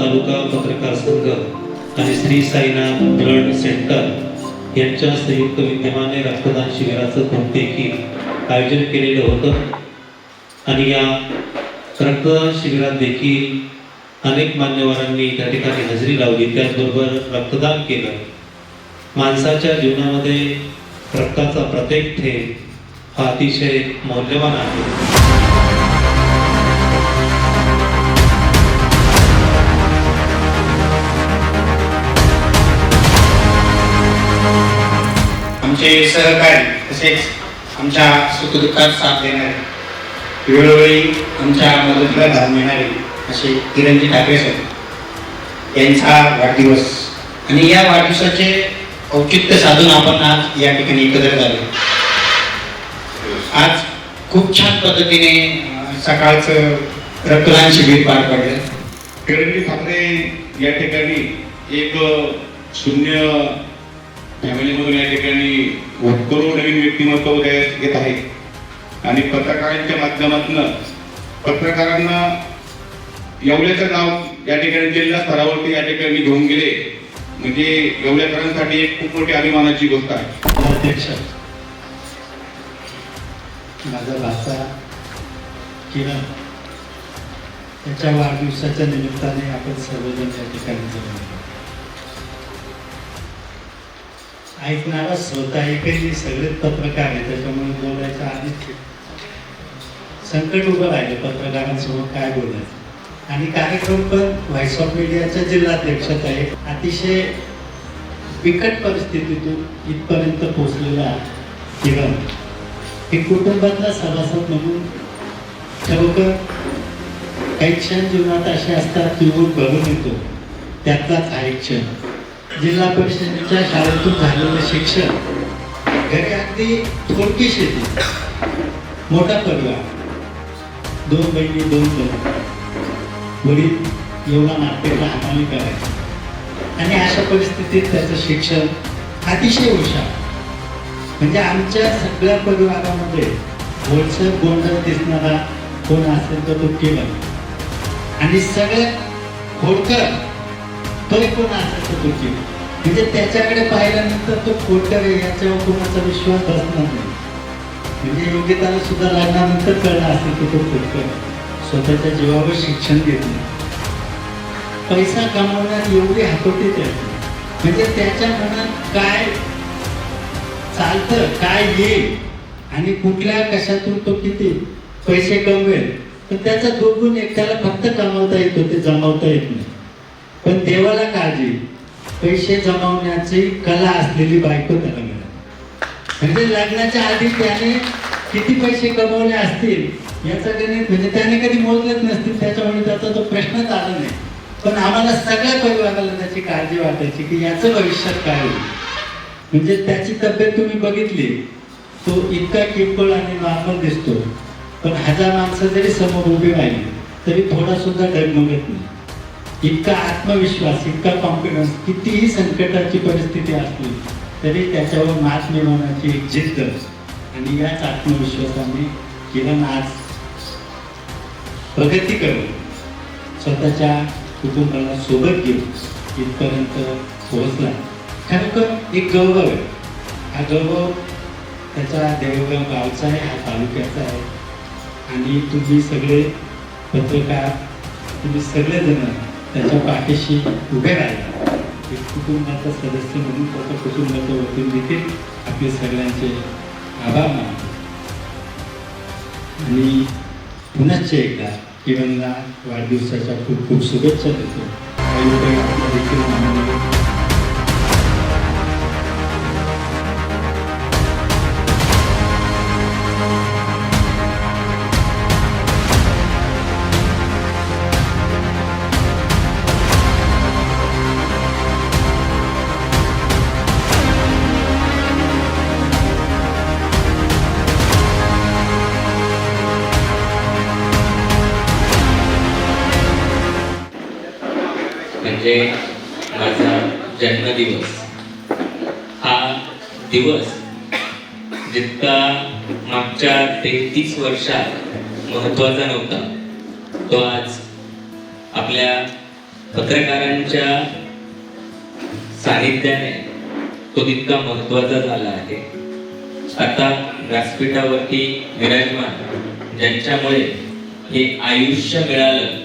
तालुका पत्रकार संघ आणि श्री साईनाथ ब्लड सेंटर यांच्या संयुक्त विद्यमाने रक्तदान शिबिराचं कोणतेही आयोजन केलेलं होतं. आणि या रक्तदान शिबिरात देखील अनेक मान्यवरांनी त्या ठिकाणी हजेरी लावली. त्याचबरोबर रक्तदान केलं. माणसाच्या जीवनामध्ये रक्ताचा प्रत्येक थेंब हा अतिशय मौल्यवान आहे. आमचे सहकारी तसेच आमच्या सुखदुःखात साथ देणारे वेळोवेळी आमच्या मदतीला धान देणारे असे किरणजी ठाकरे सर यांचा वाढदिवस. आणि या वाढदिवसाचे औचित्य साधून आपण आज या ठिकाणी एकत्र झालो. आज खूप छान पद्धतीने सकाळचं रक्तदान शिबिर पार पडलं. किरणजी ठाकरे या ठिकाणी एक शून्य फॅमिलीमधून या ठिकाणी भरपूर नवीन व्यक्तिमत्व उदयास येत आहे. आणि पत्रकारांच्या माध्यमातून पत्रकारांना येवल्याचं नाव या ठिकाणी जिल्हा स्तरावरती या ठिकाणी घेऊन गेले. म्हणजे येवल्याकरांसाठी एक खूप मोठी अभिमानाची गोष्ट आहे. अध्यक्ष माझा भाचा किरण त्याच्या वाढदिवसाच्या निमित्ताने आपण सर्वजण या ठिकाणी जमलो ऐकणारा श्रोता एकही सगळेच पत्रकार आहे त्याच्यामुळे बोलायचं आधीच संकट उभं राहिलं पत्रकारांसमोर काय बोलायचं. आणि कार्यक्रम पण व्हॉइस ऑफ मीडियाच्या जिल्हाध्यक्षात आहे. अतिशय बिकट परिस्थितीतून इथपर्यंत पोहोचलेला किरण एक कुटुंबातला सभासद म्हणून खरोखर काही क्षण जीवनात असे असतात की ऊर भरून येतो. त्यातलाच हा एक क्षण. जिल्हा परिषदेच्या शाळेतून झालेलं शिक्षण घरी अगदी थोडकी शेती. मोठा परिवार. दोन बहिणी दोन दोन वडील एवढा नाट्याला हाताने करायचं. आणि अशा परिस्थितीत त्याचं शिक्षण अतिशय हुशार. म्हणजे आमच्या सगळ्या परिवारामध्ये गोडसर गोंधळ दिसणारा कोण असेल तर तो केला आणि सगळ्यात खोडकर तो कोण असेल तर म्हणजे त्याच्याकडे पाहिल्यानंतर तो खोडकर याच्यावर कोणाचा विश्वास बसणार नाही. म्हणजे योग्यताला सुद्धा लागल्यानंतर कळलं असेल की तो खोडकर स्वतःच्या जीवावर शिक्षण घेतलं पैसा कमावण्यात एवढी हातोटी त्याची. म्हणजे त्याच्या मनात काय चालतं काय येईल आणि कुठल्या कशातून तो किती पैसे कमवेल? तर त्याचा दोघून एकट्याला फक्त कमावता येतो ते जमावता येत नाही. पण देवाला काळजी. पैसे जमावण्याची कला असलेली बायको त्याला मिळाली. म्हणजे लग्नाच्या आधी त्याने किती पैसे कमवले असतील याचं गणित म्हणजे त्याने कधी मोजलेच नसतील त्याच्यामुळे त्याचा तो प्रश्नच आला नाही. पण आम्हाला सगळ्या परिवाराला त्याची काळजी वाटायची की याचं भविष्यात काय होईल. म्हणजे त्याची तब्येत तुम्ही बघितली तो इतका किरकोळ आणि नॉर्मल दिसतो. पण हजार माणसं जरी समोर उभी राहिली तरी थोडा सुद्धा डगमगत नाही. इतका आत्मविश्वास इतका कॉन्फिडन्स कितीही संकटाची परिस्थिती असली तरी त्याच्यावर मात मिळवण्याची एक जिद्द आणि याच आत्मविश्वासाने किरण आज प्रगती करून स्वतःच्या कुटुंबाला सोबत घेऊन इथपर्यंत पोहोचला. खरोखर एक गौरव आहे. हा गौरव त्याचा देवगाव गावचा आहे हा तालुक्याचा आहे. आणि तुम्ही सगळे पत्रकार तुम्ही सगळेजण त्याच्या पाठीशी उभे राहिले. एक कुटुंबाचा सदस्य म्हणून त्याच्या कुटुंबाच्या वतीने देखील आपले सगळ्यांचे आभार मानतो. आणि पुन्हाच एकदा किरणला वाढदिवसाच्या खूप खूप शुभेच्छा देतो. देखील म्हणजे माझा जन्मदिवस. हा दिवस जितका मागच्या तेहतीस वर्षात महत्त्वाचा नव्हता तो आज आपल्या पत्रकारांच्या सानिध्याने तो तितका महत्त्वाचा झाला आहे. आता व्यासपीठावरती विराजमान ज्यांच्यामुळे हे आयुष्य मिळालं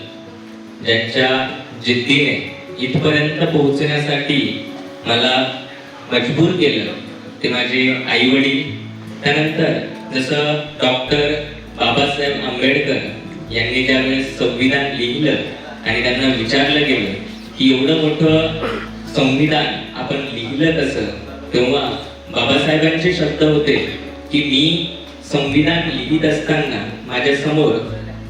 ज्यांच्या जिद्दीने इथपर्यंत पोहोचण्यासाठी मला मजबूर केलं. ते माझे आई वडील त्यानंतर जसं डॉक्टर बाबासाहेब आंबेडकर यांनी त्यावेळेस संविधान लिहिलं आणि त्यांना विचारलं गेलं की एवढं मोठं संविधान आपण लिहिलं कसं? तेव्हा बाबासाहेबांचे शब्द होते की मी संविधान लिहित असताना माझ्यासमोर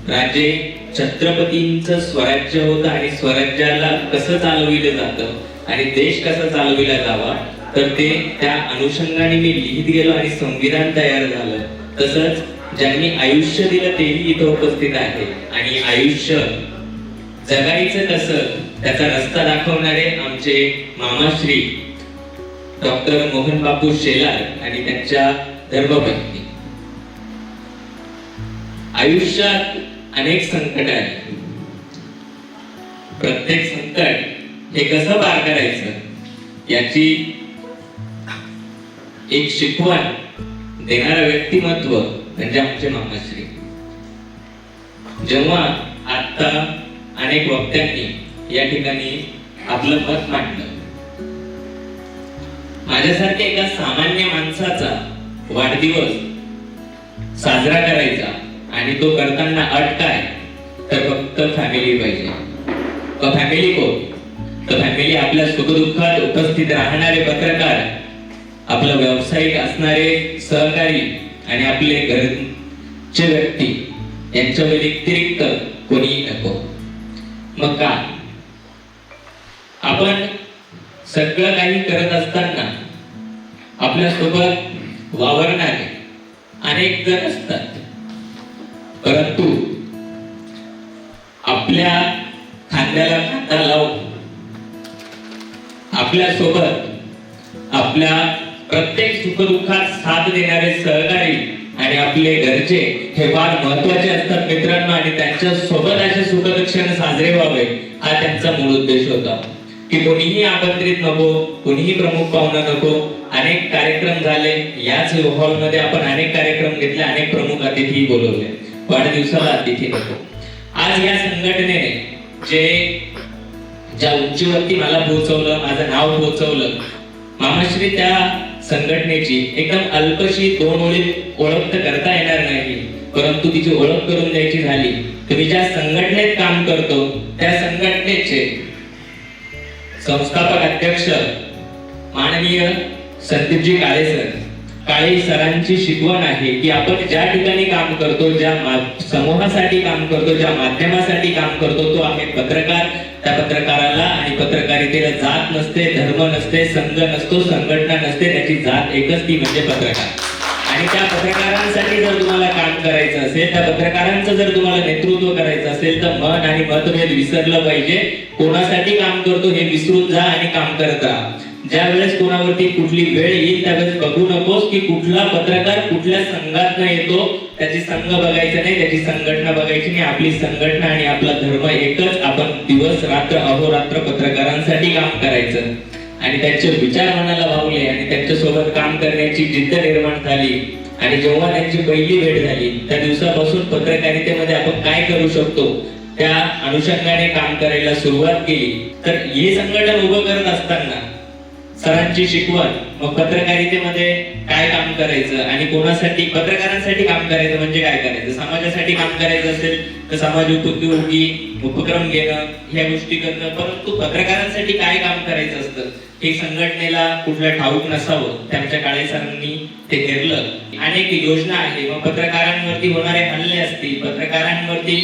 राजे छत्रपतींचं स्वराज्य होतं आणि स्वराज्याला कसं चालविलं जातं आणि देश कसा चालविला जावा तर ते त्या अनुषंगाने मी लिहित गेलो आणि संविधान तयार झालं. तसंच ज्यांनी आयुष्य दिलं तेही इथं उपस्थित आहे. आणि आयुष्य जगायचं कसं त्याचा रस्ता दाखवणारे आमचे मामाश्री डॉक्टर मोहन बापू शेलार आणि त्यांच्या धर्मपत्नी. आयुष्यात अनेक संकट आहेत. प्रत्येक संकट हे कसं पार करायचं? याची एक शिकवण देणारं व्यक्तिमत्व म्हणजे आमचे मामाश्री. जेव्हा आता अनेक वक्त्यांनी या ठिकाणी आपलं मत मांडलं. माझ्यासारख्या एका सामान्य माणसाचा वाढदिवस साजरा करायचा. आणि तो करताना अट काय तर फक्त फॅमिली पाहिजे. फॅमिली कोण? तर फॅमिली आपल्या सुखदुःखात उपस्थित राहणारे पत्रकार आपलं व्यावसायिक असणारे सहकारी आणि आपले घरचे व्यक्ती यांच्या व्यतिरिक्त कोणीही नको. मग का? आपण सगळं काही करत असताना आपल्यासोबत वावरणारे अनेक जण असतात. परंतु आपल्या खांद्याला खांदा लावून आपल्यासोबत आपल्या प्रत्येक सुखदुःखात साथ देणारे सहकारी आणि आपले घरचे हे फार महत्त्वाचे असतात मित्रांनो. आणि त्यांच्यासोबत असे सुखदक्षण साजरे व्हावे हा त्यांचा मूळ उद्देश होता. की कोणीही आमंत्रित नको कोणीही प्रमुख पाहुणा नको अनेक कार्यक्रम झाले याच हॉलमध्ये आपण अनेक कार्यक्रम घेतले अनेक प्रमुख अतिथी बोलवले. वाढदिवसाला अतिथी होतो. आज या संघटनेने जे ज्या उंचीवरती मला पोहोचवलं माझं नाव पोहोचवलं मामाश्री त्या संघटनेची एकदम अल्पशी दोन ओळी ओळख तर करता येणार नाही परंतु तिची ओळख करून द्यायची झाली. तर मी ज्या संघटनेत काम करतो त्या संघटनेचे संस्थापक अध्यक्ष माननीय संदीपजी काळे सर काळे सरांची शिकवण आहे की आपण ज्या ठिकाणी काम करतो ज्या समूहासाठी काम करतो ज्या माध्यमासाठी काम करतो तो आहे पत्रकार. त्या पत्रकाराला आणि पत्रकारितेला जात नसते धर्म नसते संघ नसतो संघटना नसते त्याची जात एकच ती म्हणजे पत्रकार. आणि त्या पत्रकारांसाठी जर तुम्हाला काम करायचं असेल त्या पत्रकारांचं जर तुम्हाला नेतृत्व करायचं असेल तर मन आणि मतभेद विसरलं पाहिजे. कोणासाठी काम करतो हे विसरून जा आणि काम करत राहा. ज्या वेळेस कोणावरती कुठली वेळ येईल त्यावेळेस बघू नकोस की कुठला पत्रकार कुठल्या संघात येतो. त्याची संघ बघायचा नाही त्याची संघटना बघायची नाही. आपली संघटना आणि आपला धर्म एकच. आपण दिवस रात्र अहोरात्र पत्रकारांसाठी काम करायचं. आणि त्यांचे विचार मनाला भावले आणि त्यांच्यासोबत काम करण्याची जिद्द निर्माण झाली. आणि जेव्हा त्यांची पहिली भेट झाली त्या दिवसापासून पत्रकारितेमध्ये आपण काय करू शकतो? त्या अनुषंगाने काम करायला सुरुवात केली. तर हे संघटन उभं करत असताना सरांची शिकवण मग पत्रकारितेमध्ये काय काम करायचं आणि कोणासाठी पत्रकारांसाठी काम करायचं म्हणजे काय करायचं? समाजासाठी काम करायचं असेल तर समाज उपयोगी उपक्रम घेणं ह्या गोष्टी करणं परंतु पत्रकारांसाठी काय काम करायचं असतं? हे संघटनेला कुठलं ठाऊक नसावं त्यांच्या काळे सरांनी ते घेरलं अनेक योजना आहे मग पत्रकारांवरती होणारे हल्ले असतील पत्रकारांवरती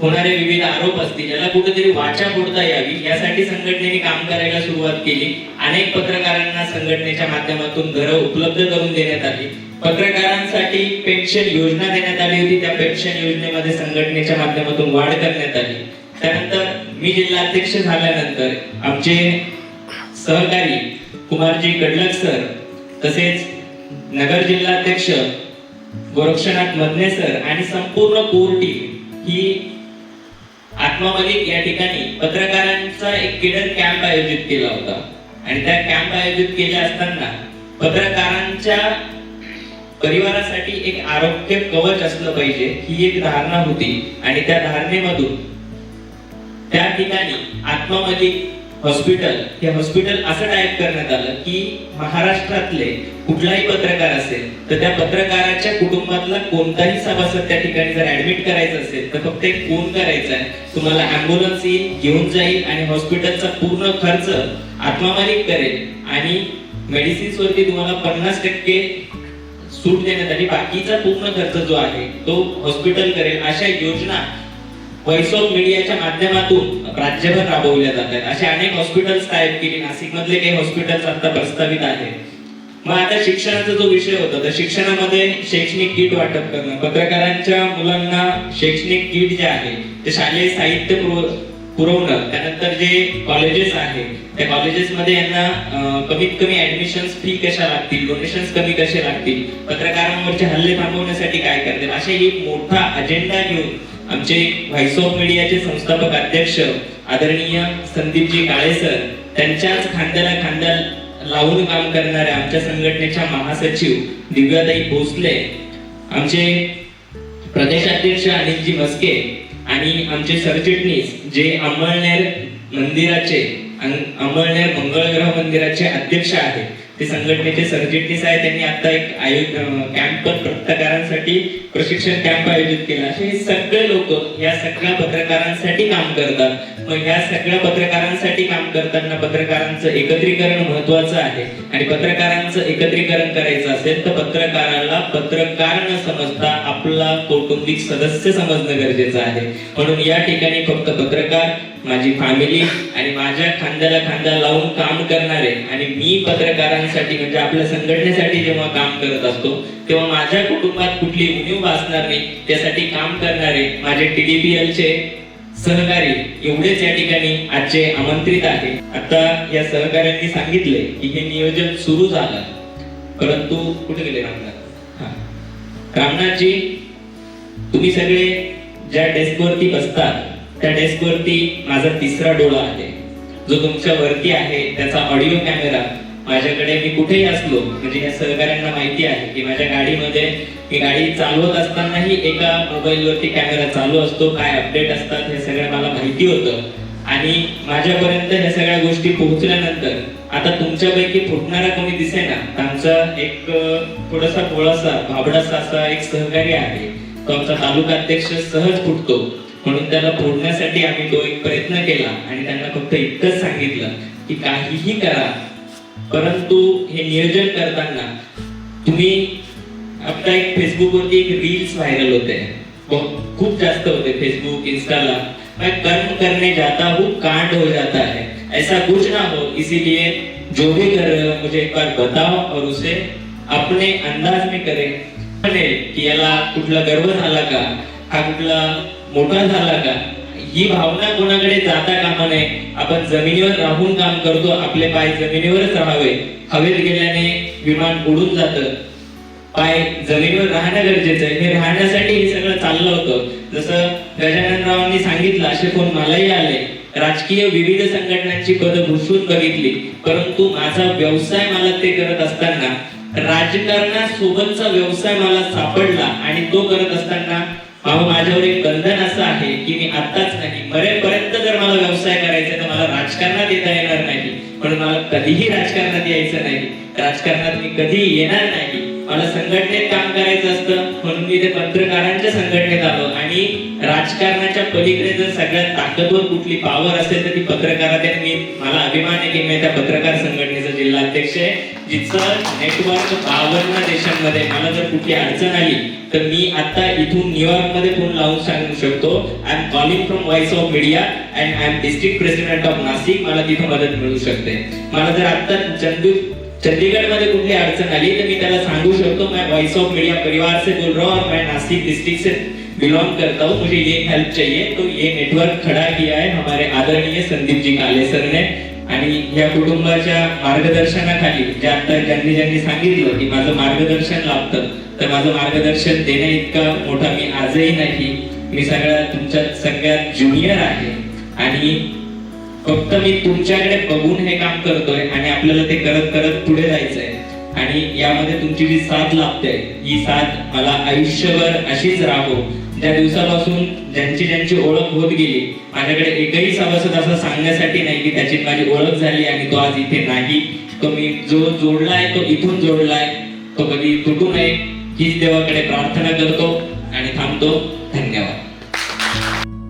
होणारे विविध आरोप असतील याला कुठेतरी वाचा फोडता यावी यासाठी संघटनेने काम करायला सुरुवात केली. अनेक पत्रकारांना संघटनेच्या माध्यमातून घरं उपलब्ध करून देण्यात आली. पत्रकारांसाठी पेन्शन योजना देण्यात आली होती. त्या पेन्शन योजनेमध्ये संघटनेच्या माध्यमातून वाढ करण्यात आली. त्यानंतर मी जिल्हाध्यक्ष झाल्यानंतर आमचे सहकारी कुमारजी कडलक सर तसेच नगर जिल्हाध्यक्ष गोरक्षनाथ मधने सर आणि संपूर्ण कोर टीम ही आत्मामलिक या ठिकाणी पत्रकारांचा एक किडर कॅम्प आयोजित केला होता. आणि त्या कॅम्प आयोजित केल्या असताना पत्रकारांच्या परिवारासाठी एक आरोग्य कवच असलं पाहिजे ही एक धारणा होती. आणि त्या धारणेमधून त्या ठिकाणी आत्मामलिक हॉस्पिटल हे हॉस्पिटल असं टाईप करण्यात आलं की महाराष्ट्रातले कुठलाही पत्रकार असेल तर त्या पत्रकाराच्या कुटुंबातला कोणताही सभासद त्या ठिकाणी जर ऍडमिट करायचं असेल तर फक्त एक फोन करायचा आहे. तुम्हाला अँब्युलन्स येईल घेऊन जाईल आणि हॉस्पिटलचा पूर्ण खर्च आत्मामालिक करेल आणि मेडिसिन्स वरती तुम्हाला पन्नास टक्के सूट देण्यात आली बाकीचा पूर्ण खर्च जो आहे तो हॉस्पिटल करेल. अशा योजना व्हॉइस ऑफ मीडियाच्या माध्यमातून राज्यभर राबवल्या जातात असे अनेक हॉस्पिटल्स टाईप केली नाशिक मधले काही हॉस्पिटल्स आता प्रस्तावित आहेत. मग आता शिक्षणाचा जो विषय होता तर शिक्षणामध्ये शैक्षणिक किट वाटप करणं पत्रकारांच्या मुलांना शैक्षणिक किट जे आहे ते शालेय साहित्य पुरव- पुरवणं त्यानंतर जे कॉलेजेस आहे त्या कॉलेजेस मध्ये यांना कमीत कमी ऍडमिशन फी कशा लागतील डोनेशन कमी कसे लागतील पत्रकारांवरचे हल्ले थांबवण्यासाठी काय करतील असे एक मोठा अजेंडा घेऊन आमचे व्हॉइस ऑफ मीडियाचे संस्थापक अध्यक्ष आदरणीय संदीपजी काळे सर त्यांच्याच खांद्याला खांदा लावून काम करणाऱ्या आमच्या संघटनेच्या महासचिव दिव्याताई भोसले आमचे प्रदेशाध्यक्ष अनिलजी मस्के आणि आमचे सरचिटणीस जे अंमळनेर मंदिराचे अं- अंमळनेर मंगळग्रह मंदिराचे अध्यक्ष आहेत. ते संघटनेचे सरचिटणीस आहेत त्यांनी आता एक आयोजन कॅम्प पत्रकारांसाठी प्रशिक्षण कॅम्प आयोजित केला. असे हे सगळे लोक या सगळ्या पत्रकारांसाठी काम करतात. मग ह्या सगळ्या पत्रकारांसाठी काम करताना पत्रकारांचं एकत्रीकरण महत्वाचं आहे. आणि पत्रकारांचं एकत्रीकरण करायचं असेल तर पत्रकाराला पत्रकार न समजता आपला कौटुंबिक सदस्य समजणं गरजेचं आहे. म्हणून या ठिकाणी फक्त पत्रकार माझी फॅमिली आणि माझ्या खांद्याला खांदा लावून काम करणारे आणि मी करण्यासाठी म्हणजे आपल्या संघटनेसाठी जेव्हा काम करत असतो तेव्हा माझ्या कुटुंबात कुठली उणीव भासणार नाही. त्यासाठी काम करणारे माझे टीडीपीएलचे चे सहकारी एवढेच या ठिकाणी आजचे आमंत्रित आहे आता या सहकाऱ्यांनी सांगितले की हे नियोजन सुरू झालं. परंतु कुठे गेले रामनाथ रामनाथजी तुम्ही सगळे ज्या डेस्कवरती बसतात त्या डेस्कवरती माझा तिसरा डोळा आहे. जो तुमच्या वरती आहे त्याचा ऑडिओ कॅमेरा. माझ्याकडे मी कुठेही असलो म्हणजे या सहकाऱ्यांना माहिती आहे की माझ्या गाडीमध्ये की गाडी चालवत असतानाही एका मोबाईलवरती कॅमेरा चालू असतो काय अपडेट असतात हे सगळं मला माहिती होतं. आणि माझ्यापर्यंत ह्या सगळ्या गोष्टी पोहोचल्यानंतर आता तुमच्यापैकी फुटणारा कोणी दिसेना ना आमचा एक थोडासा थोडासा भाबडासा असा एक सहकारी आहे. तो आमचा तालुका अध्यक्ष सहज फुटतो. म्हणून त्याला फोडण्यासाठी आम्ही तो एक प्रयत्न केला आणि त्यांना फक्त इतकंच सांगितलं की काहीही करा परंतु हे नियोजन करताना तुम्ही आता एक फेसबुक वरती एक रील्स व्हायरल होते. हो, खूप जास्त होते फेसबुक इंस्टाला मैं कर्म करने जाता हूँ कांड हो जाता है. ऐसा कुछ ना हो इसीलिए जो भी कर रहे हो मुझे एक बार बताओ और उसे अपने अंदाज में करे. म्हणेल की याला कुठला गर्व झाला का? हा कुठला मोठा झाला का? ही भावना कोणाकडे जाता कामा नये. आपण जमिनीवर राहून काम करतो आपले पाय जमिनीवरच राहावे. हवेत गेल्याने विमान उडून जात. पाय जमिनीवर राहणं गरजेचं आहे. हे राहण्यासाठी हे सगळं चाललं होतं. जसं गजाननरावांनी सांगितलं असे फोन मलाही आले. राजकीय विविध संघटनांची पदं घुसून बघितली. परंतु माझा व्यवसाय मला ते करत असताना राजकारणासोबतचा व्यवसाय मला सापडला आणि तो करत असताना बाबा माझ्यावर एक बंधन असं आहे की मी आत्ताच नाही मरेपर्यंत जर मला व्यवसाय करायचा तर मला राजकारणात येता येणार नाही. पण मला कधीही राजकारणात यायचं नाही. राजकारणात मी कधी येणार नाही. मला संघटनेत काम करायचं असतं म्हणून मी ते पत्रकारांच्या संघटनेत आलो. आणि राजकारणाच्या पलीकडे जर सगळ्यात ताकदवर कुठली पावर असेल तर ती पत्रकारात आहे. मी मला अभिमान आहे की मी त्या पत्रकार संघटनेचा जिल्हा अध्यक्ष आहे. जिचं नेटवर्क बावन्न देशांमध्ये मला जर कुठली अडचण आली तर मी आता इथून न्यूयॉर्कमध्ये फोन लावून सांगू शकतो. I am calling from Voice of Media and I am district president of Nashik मला तिथं मदत मिळू शकते. मला जर आता चंदू चंडीगढ़ मध्ये कुठली अड़चन आली तर मी त्याला सांगू शकतो. मैं वॉइस ऑफ मीडिया परिवार से बोल रहा हूँ और मैं नासिक डिस्ट्रिक्ट से बिलोंग करता हूँ. मुझे ये हेल्प चाहिए. तो ये नेटवर्क खड़ा किया है हमारे आदरणीय संदीप जी काले सर ने. आणि या कुटुंबाच्या मार्गदर्शनाखाली ज्या आता ज्यांनी ज्यांनी सांगितलं की माझं मार्गदर्शन लाभतं तर माझं मार्गदर्शन देण्या इतका मोठा मी आजही नाही. मी सगळ्या तुमच्या सगळ्यात ज्युनियर आहे. आणि फक्त मी तुमच्याकडे बघून हे काम करतोय आणि आपल्याला ते करत करत पुढे जायचंय. आणि यामध्ये तुमची जी साथ लाभते ही साथ मला आयुष्यभर अशीच राहो ज्या दिवसापासून ज्यांची ज्यांची ओळख होत गेली माझ्याकडे एकही सभासद असं सांगण्यासाठी नाही की त्याची माझी ओळख झाली आणि तो आज इथे नाही. तो मी जो जोडलाय तो इथून जोडलाय. तो कधी तुटू नये हीच देवाकडे प्रार्थना करतो आणि थांबतो. धन्यवाद.